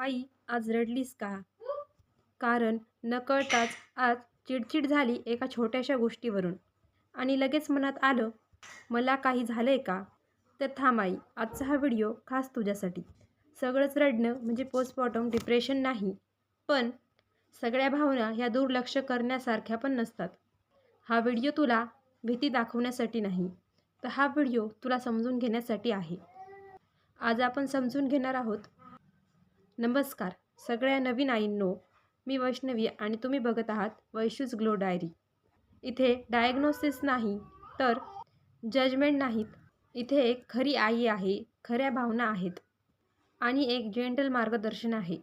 आई आज रडलीस का? कारण नकळताच आज चिडचिड झाली एका छोट्याशा गोष्टीवरून. आणि लगेच मनात आलं मला काही झालं आहे का? तर थांब आई आजचा हा व्हिडिओ खास तुझ्यासाठी. सगळंच रडणं म्हणजे पोस्टमॉर्टम डिप्रेशन नाही पण सगळ्या भावना ह्या दुर्लक्ष करण्यासारख्या पण नसतात. हा व्हिडिओ तुला भीती दाखवण्यासाठी नाही तर हा व्हिडिओ तुला समजून घेण्यासाठी आहे. आज आपण समजून घेणार आहोत नमस्कार. सगळ्या नवीन आईंनो मी वैष्णवी आणि तुम्ही बघत आहात वैशूज ग्लो डायरी. इथे डायग्नोसिस नाही तर जजमेंट नाहीत. इथे एक खरी आई आहे खऱ्या भावना आहेत आणि एक जेंटल मार्गदर्शन आहे.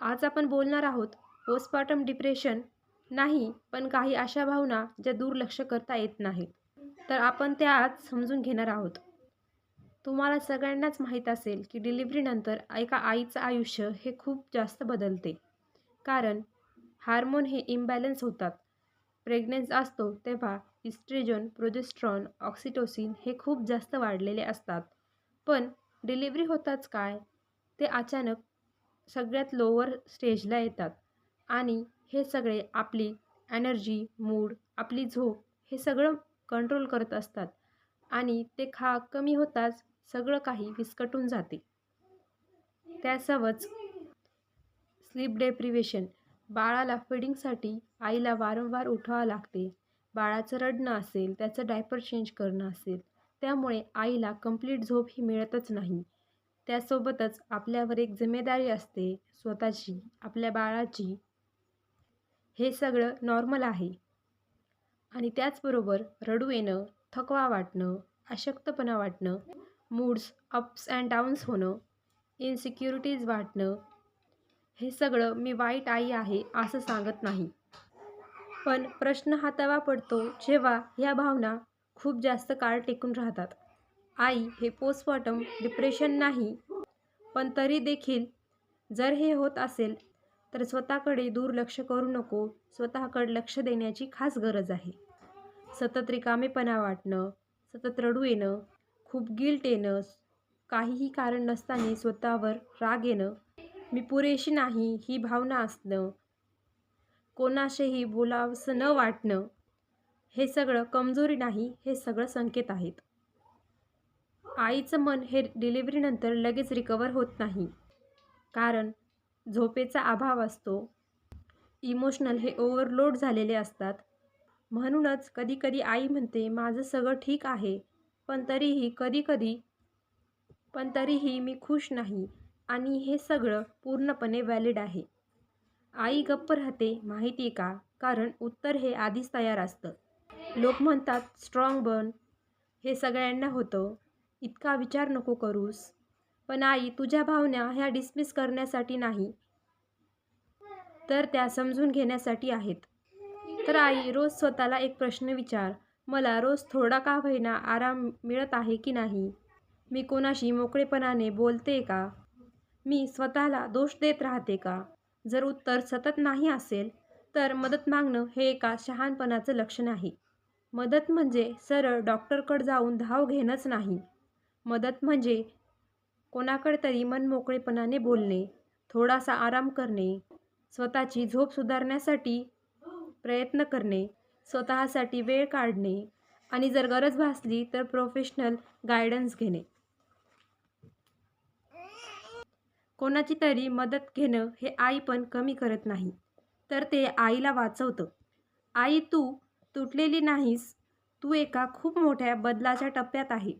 आज आपण बोलणार आहोत पोस्टपार्टम डिप्रेशन नाही पण काही अशा भावना ज्या दुर्लक्ष करता येत नाहीत. तर आपण त्या आज समजून घेणार आहोत. तुम्हाला सगळ्यांनाच माहीत असेल की डिलिव्हरीनंतर एका आईचं आयुष्य हे खूप जास्त बदलते. कारण हार्मोन हे इम्बॅलन्स होतात. प्रेग्नन्स असतो तेव्हा इस्ट्रेजन प्रोजेस्ट्रॉन ऑक्सिटोसिन हे खूप जास्त वाढलेले असतात. पण डिलिव्हरी होताच काय? ते अचानक सगळ्यात लोअर स्टेजला येतात. आणि हे सगळे आपली एनर्जी मूड आपली झोप हे सगळं कंट्रोल करत असतात. आणि ते खा कमी होताच सगळं काही विस्कटून जाते. त्यासवच स्लीप डेप्रिवेशन बाळाला फिडिंगसाठी आईला वारंवार उठवावं लागते. बाळाचं रडणं असेल त्याचं डायपर चेंज करणं असेल त्यामुळे आईला कंप्लीट झोप ही मिळतच नाही. त्यासोबतच आपल्यावर एक जिम्मेदारी असते स्वतःची आपल्या बाळाची. हे सगळं नॉर्मल आहे. आणि त्याचबरोबर रडू येणं थकवा वाटणं अशक्तपणा वाटणं मूड्स अप्स अँड डाऊन्स होणं इनसिक्युरिटीज वाटणं हे सगळं मी वाईट आई आहे असं सांगत नाही. पण प्रश्न हा तेव्हा पडतो जेव्हा ह्या भावना खूप जास्त काळ टिकून राहतात. आई हे पोस्टमॉर्टम डिप्रेशन नाही पण तरी देखील जर हे होत असेल तर स्वतःकडे दुर्लक्ष करू नको स्वतःकडे लक्ष देण्याची खास गरज आहे. सतत रिकामेपणा वाटणं सतत रडू येणं खूप गिल्ट येणं काहीही कारण नसताना स्वतःवर राग येणं मी पुरेशी नाही ही भावना असणं कोणाशीही बोलावंसं न वाटणं हे सगळं कमजोरी नाही हे सगळं संकेत आहेत. आईचं मन हे डिलिव्हरीनंतर लगेच रिकवर होत नाही. कारण झोपेचा अभाव असतो. इमोशनल हे ओव्हरलोड झालेले असतात. म्हणूनच कधीकधी आई म्हणते माझं सगळं ठीक आहे. पण तरीही कधीकधी पण तरीही मी खुश नाही. आणि हे सगळं पूर्णपणे व्हॅलिड आहे. आई गप्प राहते माहिती आहे का? कारण उत्तर हे आधीच तयार असतं. लोक म्हणतात स्ट्रॉंग बन हे सगळ्यांना होतं. इतका विचार नको करूस. पण आई तुझ्या भावना ह्या डिसमिस करण्यासाठी नाही. तर त्या समजून घेण्यासाठी आहेत. तर आई रोज स्वतःला एक प्रश्न विचार. मला रोज थोडा का होईना आराम मिळत आहे की नाही? मी कोणाशी मोकळेपणाने बोलते का? मी स्वतःला दोष देत राहते का? जर उत्तर सतत नाही असेल तर मदत मागणं हे एका शहाणपणाचं लक्षण आहे. मदत म्हणजे सरळ डॉक्टरकडे जाऊन धाव घेणंच नाही. मदत म्हणजे कोणाकडे तरी मनमोकळेपणाने बोलणे थोडासा आराम करणे स्वतःची झोप सुधारण्यासाठी प्रयत्न करणे. स्वतःसाठी वेळ काढणे आणि जर गरज भासली तर प्रोफेशनल गायडन्स घेणे. कोणाची तरी मदत घेणं हे आई पण कमी करत नाही तर ते आईला वाचवतं. आई तू तुटलेली नाहीस. तू एका खूप मोठ्या बदलाच्या टप्प्यात आहे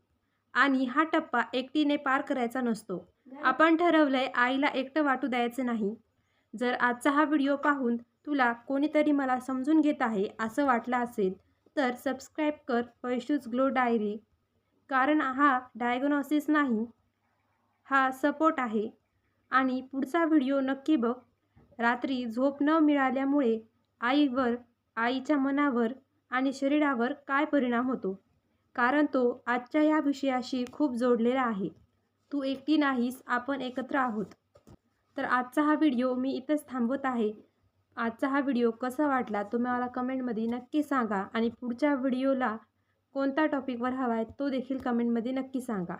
आणि हा टप्पा एकटीने पार करायचा नसतो. आपण ठरवलंय आईला एकटं वाटू द्यायचं नाही. जर आजचा हा व्हिडिओ पाहून तुला कोणीतरी मला समजून घेत आहे असं वाटलं असेल तर सबस्क्राईब कर पैशूज ग्लो डायरी. कारण हा डायग्नॉसिस नाही हा सपोर्ट आहे. आणि पुढचा व्हिडिओ नक्की बघ. रात्री झोप न मिळाल्यामुळे आईवर आईच्या मनावर आणि शरीरावर काय परिणाम होतो? कारण तो आजच्या या विषयाशी खूप जोडलेला आहे. तू एकटी नाहीस आपण एकत्र आहोत. तर आजचा हा व्हिडिओ मी इथंच थांबवत आहे. आजचा हा व्हिडिओ कसा वाटला तुम्ही मला कमेंटमध्ये नक्की सांगा आणि पुढच्या व्हिडिओला कोणत्या टॉपिकवर हवा आहे तो देखील कमेंटमध्ये नक्की सांगा.